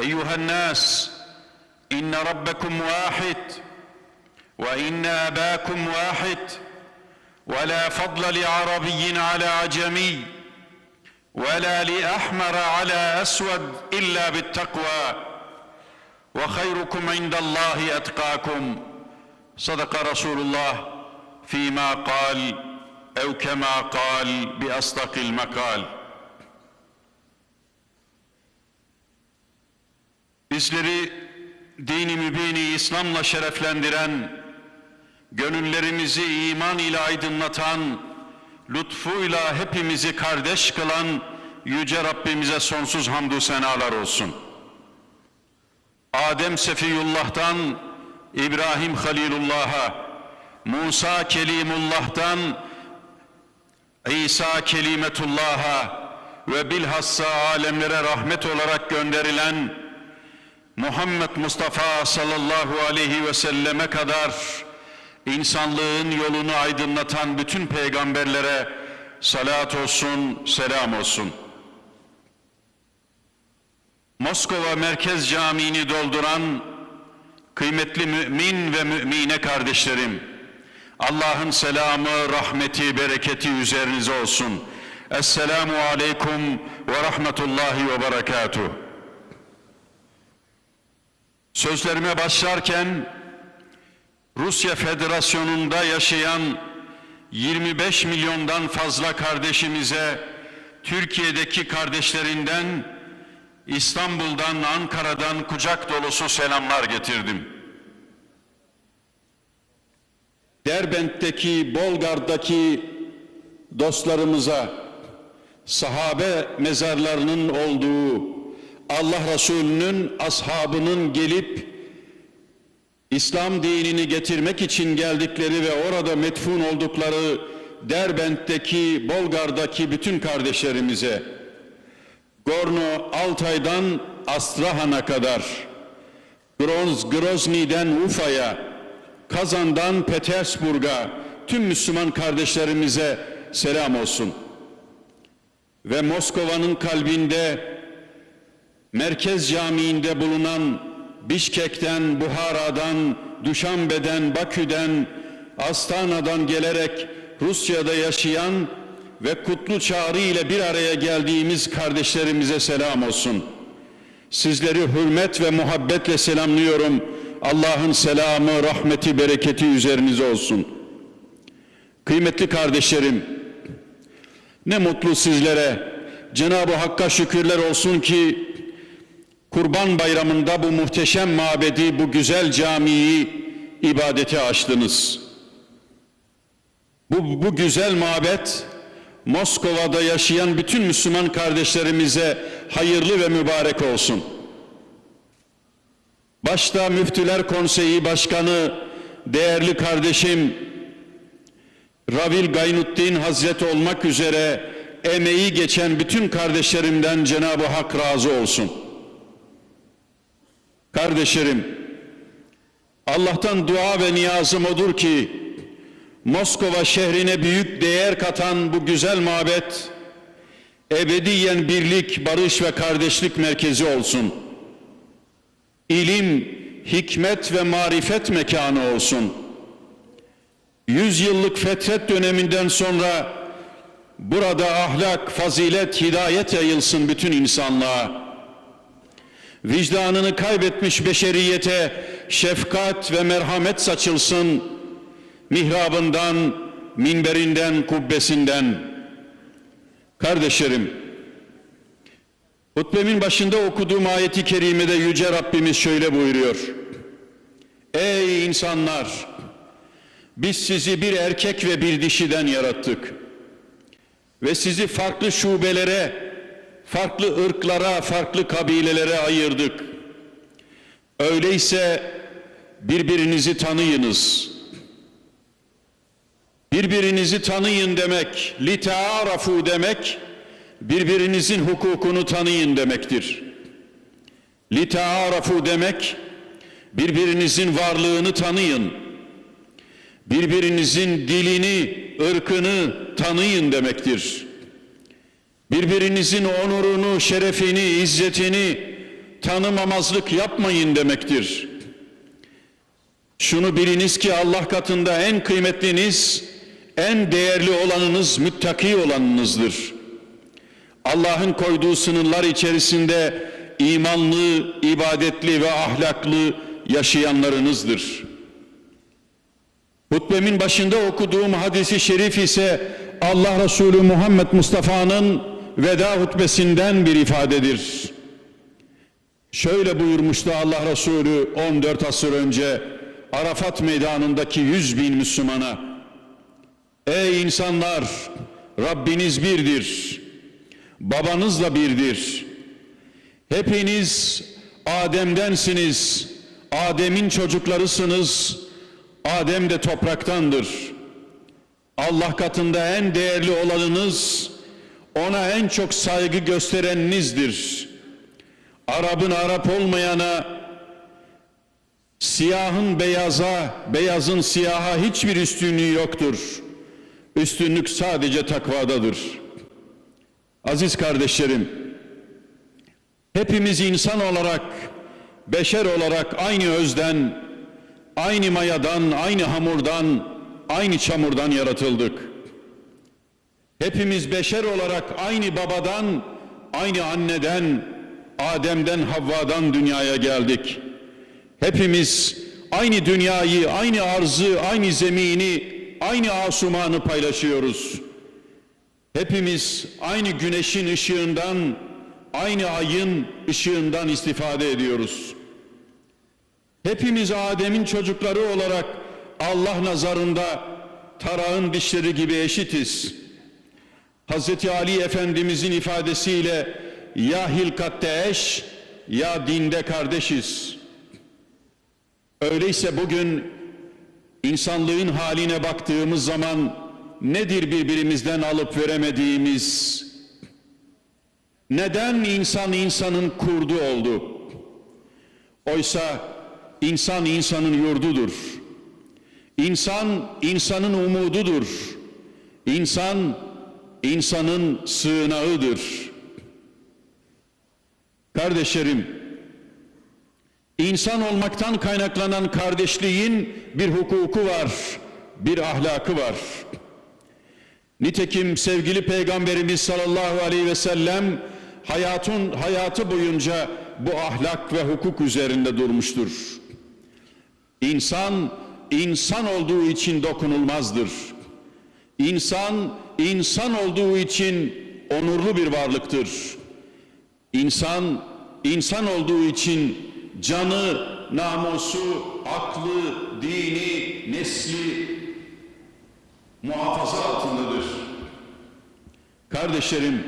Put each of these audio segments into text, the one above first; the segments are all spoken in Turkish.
أيها الناس إن ربكم واحد وإن آباكم واحد ولا فضل لعربي على عجمي ولا لأحمر على أسود إلا بالتقوى. وخيركم عند الله أتقاكم. صدق رسول الله فيما قال أو كما قال بأصدق المقال. Bizleri dini mübini İslam'la şereflendiren, gönüllerimizi iman ile aydınlatan, lütfuyla hepimizi kardeş kılan Yüce Rabbimize sonsuz hamdü senalar olsun. Adem Sefiyullah'tan İbrahim Halilullah'a, Musa Kelimullah'tan İsa Kelimetullah'a ve bilhassa alemlere rahmet olarak gönderilen Muhammed Mustafa sallallahu aleyhi ve selleme kadar insanlığın yolunu aydınlatan bütün peygamberlere salat olsun, selam olsun. Moskova Merkez Camii'ni dolduran kıymetli mümin ve mümine kardeşlerim, Allah'ın selamı, rahmeti, bereketi üzerinize olsun. Esselamu aleyküm ve rahmetullahi ve berekatuhu. Sözlerime başlarken Rusya Federasyonu'nda yaşayan 25 milyondan fazla kardeşimize Türkiye'deki kardeşlerinden İstanbul'dan, Ankara'dan kucak dolusu selamlar getirdim. Derbent'teki, Bolgar'daki dostlarımıza sahabe mezarlarının olduğu Allah Resulü'nün ashabının gelip İslam dinini getirmek için geldikleri ve orada metfun oldukları Derbent'teki, Bolgar'daki bütün kardeşlerimize, Gorno Altay'dan Astrahan'a kadar, Groz, Grozny'den Ufa'ya, Kazan'dan Petersburg'a, tüm Müslüman kardeşlerimize selam olsun. Ve Moskova'nın kalbinde Merkez Camii'nde bulunan Bişkek'ten, Buhara'dan, Duşanbe'den, Bakü'den, Astana'dan gelerek Rusya'da yaşayan ve kutlu çağrı ile bir araya geldiğimiz kardeşlerimize selam olsun. Sizleri hürmet ve muhabbetle selamlıyorum. Allah'ın selamı, rahmeti, bereketi üzerinize olsun. Kıymetli kardeşlerim, ne mutlu sizlere. Cenab-ı Hakk'a şükürler olsun ki Kurban Bayramı'nda bu muhteşem mabedi, bu güzel camiyi ibadete açtınız. Bu, bu güzel mabet Moskova'da yaşayan bütün Müslüman kardeşlerimize hayırlı ve mübarek olsun. Başta Müftüler Konseyi Başkanı değerli kardeşim Ravil Gaynuddin Hazret olmak üzere emeği geçen bütün kardeşlerimden Cenab-ı Hak razı olsun. Kardeşlerim, Allah'tan dua ve niyazım odur ki Moskova şehrine büyük değer katan bu güzel mabet ebediyen birlik, barış ve kardeşlik merkezi olsun. İlim, hikmet ve marifet mekanı olsun. Yüzyıllık fetret döneminden sonra burada ahlak, fazilet, hidayet yayılsın bütün insanlığa vicdanını kaybetmiş beşeriyete şefkat ve merhamet saçılsın, mihrabından, minberinden, kubbesinden. Kardeşlerim, hutbemin başında okuduğum ayeti kerimede Yüce Rabbimiz şöyle buyuruyor. Ey insanlar! Biz sizi bir erkek ve bir dişiden yarattık. Ve sizi farklı şubelere, farklı ırklara, farklı kabilelere ayırdık. Öyleyse birbirinizi tanıyınız. Birbirinizi tanıyın demek, litaarafu demek, birbirinizin hukukunu tanıyın demektir. Litaarafu demek, birbirinizin varlığını tanıyın. Birbirinizin dilini, ırkını tanıyın demektir birbirinizin onurunu, şerefini, izzetini tanımamazlık yapmayın demektir. Şunu biliniz ki Allah katında en kıymetliniz, en değerli olanınız müttaki olanınızdır. Allah'ın koyduğu sınırlar içerisinde imanlı, ibadetli ve ahlaklı yaşayanlarınızdır. Hutbemin başında okuduğum hadisi şerif ise Allah Resulü Muhammed Mustafa'nın veda hutbesinden bir ifadedir. Şöyle buyurmuştu Allah Resulü 14 asır önce Arafat meydanındaki yüz bin Müslümana. Ey insanlar! Rabbiniz birdir. Babanız da birdir. Hepiniz Adem'densiniz. Adem'in çocuklarısınız. Adem de topraktandır. Allah katında en değerli olanınız, ona en çok saygı göstereninizdir. Arap'ın Arap olmayana, siyahın beyaza, beyazın siyaha hiçbir üstünlüğü yoktur. Üstünlük sadece takvadadır. Aziz kardeşlerim, hepimiz insan olarak, beşer olarak aynı özden, aynı mayadan, aynı hamurdan, aynı çamurdan yaratıldık. Hepimiz beşer olarak aynı babadan, aynı anneden, Adem'den Havva'dan dünyaya geldik. Hepimiz aynı dünyayı, aynı arzı, aynı zemini, aynı asumanı paylaşıyoruz. Hepimiz aynı güneşin ışığından, aynı ayın ışığından istifade ediyoruz. Hepimiz Adem'in çocukları olarak Allah nazarında tarağın dişleri gibi eşitiz. Hz. Ali Efendimizin ifadesiyle ya hilkatte eş ya dinde kardeşiz. Öyleyse bugün insanlığın haline baktığımız zaman nedir birbirimizden alıp veremediğimiz? Neden insan insanın kurdu oldu? Oysa insan insanın yurdudur. İnsan insanın umududur. İnsan insanın sığınağıdır. Kardeşlerim, insan olmaktan kaynaklanan kardeşliğin bir hukuku var, bir ahlakı var. Nitekim sevgili Peygamberimiz sallallahu aleyhi ve sellem hayatın hayatı boyunca bu ahlak ve hukuk üzerinde durmuştur. İnsan insan olduğu için dokunulmazdır. İnsan insan olduğu için onurlu bir varlıktır. İnsan insan olduğu için canı, namusu, aklı, dini, nesli muhafaza altındadır. Kardeşlerim,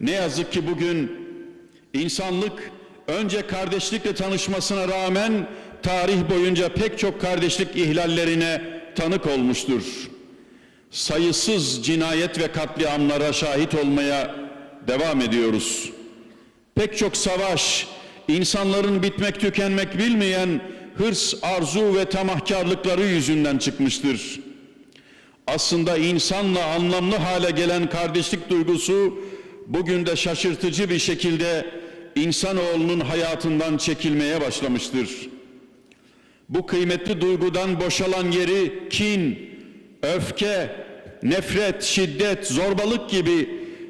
ne yazık ki bugün insanlık önce kardeşlikle tanışmasına rağmen tarih boyunca pek çok kardeşlik ihlallerine tanık olmuştur. Sayısız cinayet ve katliamlara şahit olmaya devam ediyoruz. Pek çok savaş, insanların bitmek tükenmek bilmeyen hırs, arzu ve tamahkarlıkları yüzünden çıkmıştır. Aslında insanla anlamlı hale gelen kardeşlik duygusu bugün de şaşırtıcı bir şekilde insanoğlunun hayatından çekilmeye başlamıştır. Bu kıymetli duygudan boşalan yeri kin, öfke, nefret, şiddet, zorbalık gibi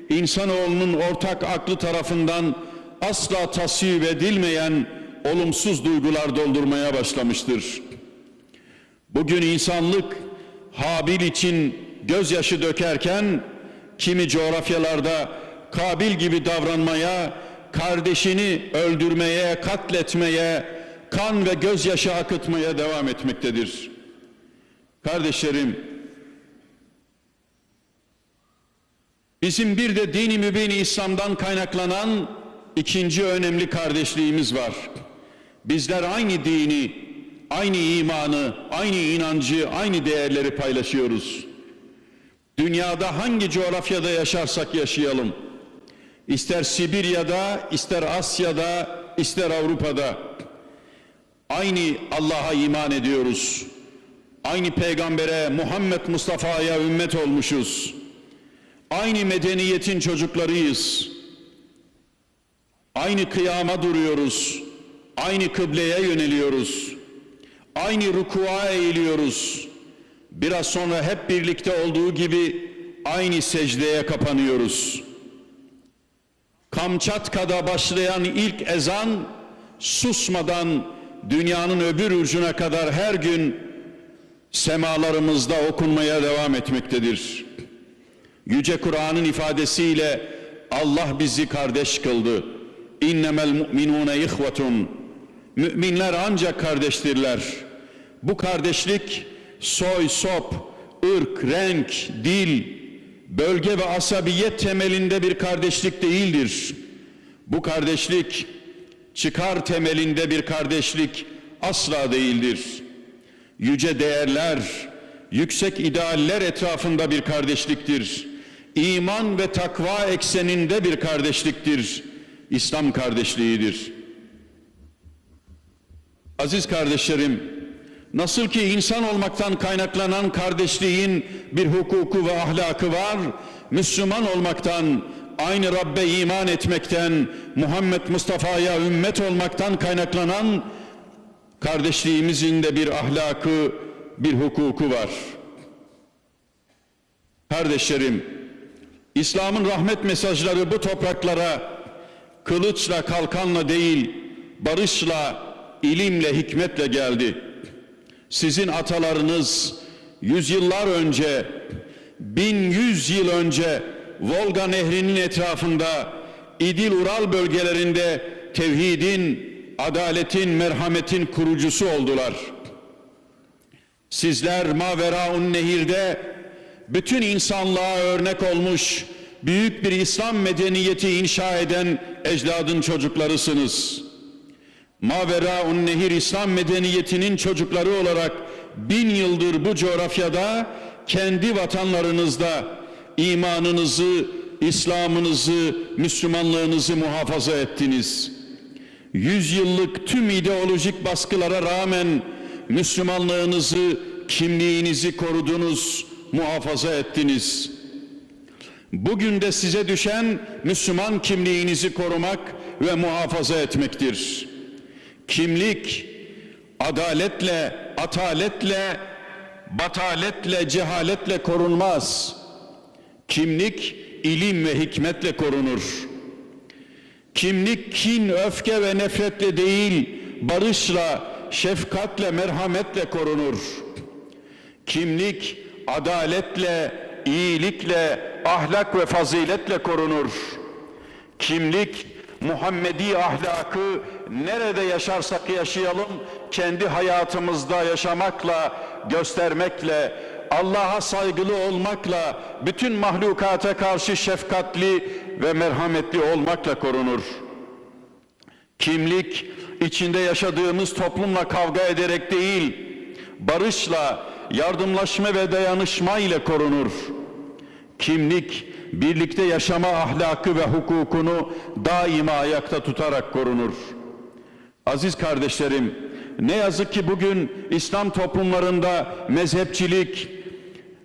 insanoğlunun ortak aklı tarafından asla tasvip edilmeyen olumsuz duygular doldurmaya başlamıştır. Bugün insanlık Habil için gözyaşı dökerken kimi coğrafyalarda Kabil gibi davranmaya, kardeşini öldürmeye, katletmeye, kan ve gözyaşı akıtmaya devam etmektedir. Kardeşlerim, bizim bir de dini mübin İslam'dan kaynaklanan ikinci önemli kardeşliğimiz var. Bizler aynı dini, aynı imanı, aynı inancı, aynı değerleri paylaşıyoruz. Dünyada hangi coğrafyada yaşarsak yaşayalım, ister Sibirya'da, ister Asya'da, ister Avrupa'da, aynı Allah'a iman ediyoruz. Aynı peygambere Muhammed Mustafa'ya ümmet olmuşuz. Aynı medeniyetin çocuklarıyız. Aynı kıyama duruyoruz. Aynı kıbleye yöneliyoruz. Aynı rukua eğiliyoruz. Biraz sonra hep birlikte olduğu gibi aynı secdeye kapanıyoruz. Kamçatka'da başlayan ilk ezan susmadan dünyanın öbür ucuna kadar her gün semalarımızda okunmaya devam etmektedir. Yüce Kur'an'ın ifadesiyle Allah bizi kardeş kıldı. İnnemel mu'minune ihvetun. Müminler ancak kardeştirler. Bu kardeşlik soy, sop, ırk, renk, dil, bölge ve asabiyet temelinde bir kardeşlik değildir. Bu kardeşlik çıkar temelinde bir kardeşlik asla değildir. Yüce değerler, yüksek idealler etrafında bir kardeşliktir. İman ve takva ekseninde bir kardeşliktir. İslam kardeşliğidir. Aziz kardeşlerim, nasıl ki insan olmaktan kaynaklanan kardeşliğin bir hukuku ve ahlakı var, Müslüman olmaktan, aynı Rabbe iman etmekten, Muhammed Mustafa'ya ümmet olmaktan kaynaklanan kardeşliğimizin de bir ahlakı, bir hukuku var. Kardeşlerim, İslam'ın rahmet mesajları bu topraklara kılıçla, kalkanla değil, barışla, ilimle, hikmetle geldi. Sizin atalarınız yüzyıllar önce, bin yüz yıl önce Volga Nehri'nin etrafında İdil Ural bölgelerinde tevhidin, adaletin, merhametin kurucusu oldular. Sizler Maveraun Nehir'de bütün insanlığa örnek olmuş büyük bir İslam medeniyeti inşa eden ecdadın çocuklarısınız. Maveraun Nehir İslam medeniyetinin çocukları olarak bin yıldır bu coğrafyada kendi vatanlarınızda imanınızı, İslam'ınızı, Müslümanlığınızı muhafaza ettiniz. Yüzyıllık tüm ideolojik baskılara rağmen Müslümanlığınızı, kimliğinizi korudunuz, muhafaza ettiniz. Bugün de size düşen Müslüman kimliğinizi korumak ve muhafaza etmektir. Kimlik adaletle, ataletle, bataletle, cehaletle korunmaz. Kimlik ilim ve hikmetle korunur. Kimlik kin, öfke ve nefretle değil, barışla, şefkatle, merhametle korunur. Kimlik adaletle, iyilikle, ahlak ve faziletle korunur. Kimlik Muhammedi ahlakı nerede yaşarsak yaşayalım kendi hayatımızda yaşamakla, göstermekle, Allah'a saygılı olmakla, bütün mahlukata karşı şefkatli ve merhametli olmakla korunur. Kimlik içinde yaşadığımız toplumla kavga ederek değil, barışla, yardımlaşma ve dayanışma ile korunur. Kimlik birlikte yaşama ahlakı ve hukukunu daima ayakta tutarak korunur. Aziz kardeşlerim, ne yazık ki bugün İslam toplumlarında mezhepçilik,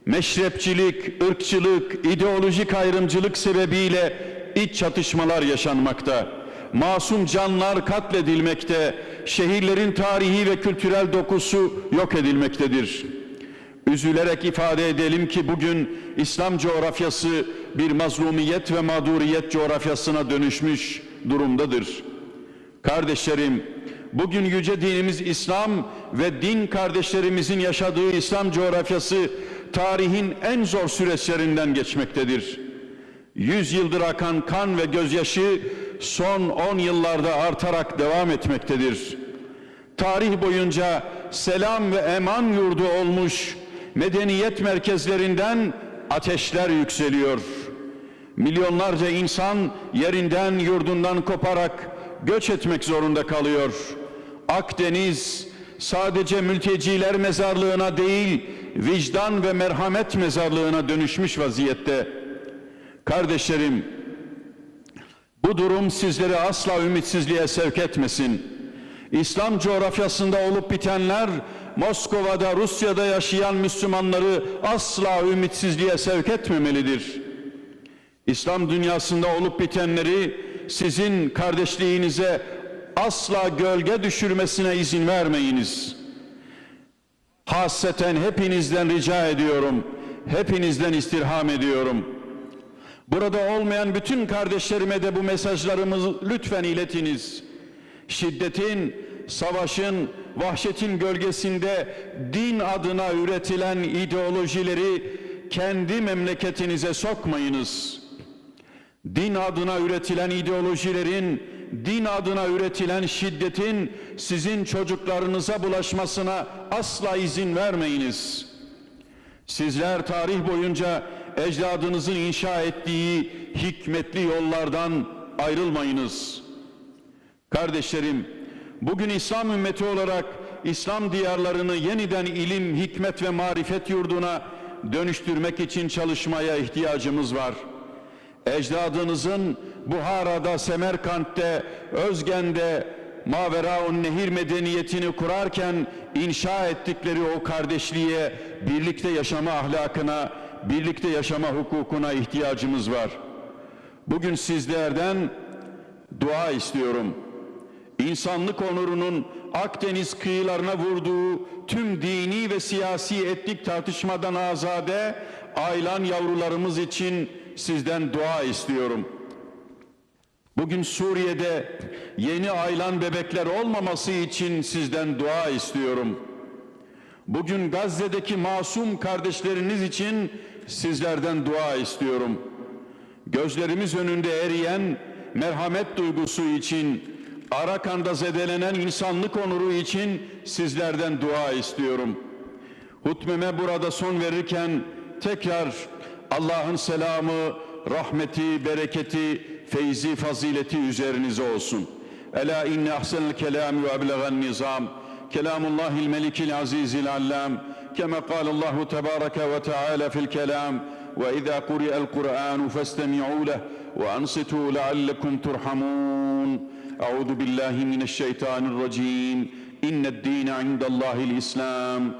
meşrepçilik, ırkçılık, ideolojik ayrımcılık sebebiyle iç çatışmalar yaşanmakta. Masum canlar katledilmekte, şehirlerin tarihi ve kültürel dokusu yok edilmektedir. Üzülerek ifade edelim ki bugün İslam coğrafyası bir mazlumiyet ve mağduriyet coğrafyasına dönüşmüş durumdadır. Kardeşlerim, bugün yüce dinimiz İslam ve din kardeşlerimizin yaşadığı İslam coğrafyası tarihin en zor süreçlerinden geçmektedir. Yüz yıldır akan kan ve gözyaşı son on yıllarda artarak devam etmektedir. Tarih boyunca selam ve eman yurdu olmuş medeniyet merkezlerinden ateşler yükseliyor. Milyonlarca insan yerinden yurdundan koparak göç etmek zorunda kalıyor. Akdeniz sadece mülteciler mezarlığına değil, vicdan ve merhamet mezarlığına dönüşmüş vaziyette. Kardeşlerim, bu durum sizleri asla ümitsizliğe sevk etmesin. İslam coğrafyasında olup bitenler Moskova'da, Rusya'da yaşayan Müslümanları asla ümitsizliğe sevk etmemelidir. İslam dünyasında olup bitenleri sizin kardeşliğinize asla gölge düşürmesine izin vermeyiniz. Hasreten hepinizden rica ediyorum. Hepinizden istirham ediyorum. Burada olmayan bütün kardeşlerime de bu mesajlarımızı lütfen iletiniz. Şiddetin, savaşın, vahşetin gölgesinde din adına üretilen ideolojileri kendi memleketinize sokmayınız. Din adına üretilen ideolojilerin, din adına üretilen şiddetin sizin çocuklarınıza bulaşmasına asla izin vermeyiniz. Sizler tarih boyunca ecdadınızın inşa ettiği hikmetli yollardan ayrılmayınız. Kardeşlerim, bugün İslam ümmeti olarak İslam diyarlarını yeniden ilim, hikmet ve marifet yurduna dönüştürmek için çalışmaya ihtiyacımız var. Ecdadınızın Buhara'da, Semerkant'te, Özgen'de, Maveraun Nehir medeniyetini kurarken inşa ettikleri o kardeşliğe, birlikte yaşama ahlakına, birlikte yaşama hukukuna ihtiyacımız var. Bugün sizlerden dua istiyorum. İnsanlık onurunun Akdeniz kıyılarına vurduğu tüm dini ve siyasi etnik tartışmadan azade aylan yavrularımız için sizden dua istiyorum. Bugün Suriye'de yeni aylan bebekler olmaması için sizden dua istiyorum. Bugün Gazze'deki masum kardeşleriniz için sizlerden dua istiyorum. Gözlerimiz önünde eriyen merhamet duygusu için, Arakan'da zedelenen insanlık onuru için sizlerden dua istiyorum. Hutmeme burada son verirken tekrar Allah'ın selamı, rahmeti, bereketi, feyzi, fazileti üzerinize olsun. Ela inne ahsenel kelam ve eblegan nizam. Kelamullahil melikil azizil allam. Kema kalallahu tebareke ve teala fil kelam. Ve izâ kuri'el Kur'an festemi'û leh ve ansitu leallekum turhamun. أعوذ بالله من الشيطان الرجيم. إن الدين عند الله الإسلام.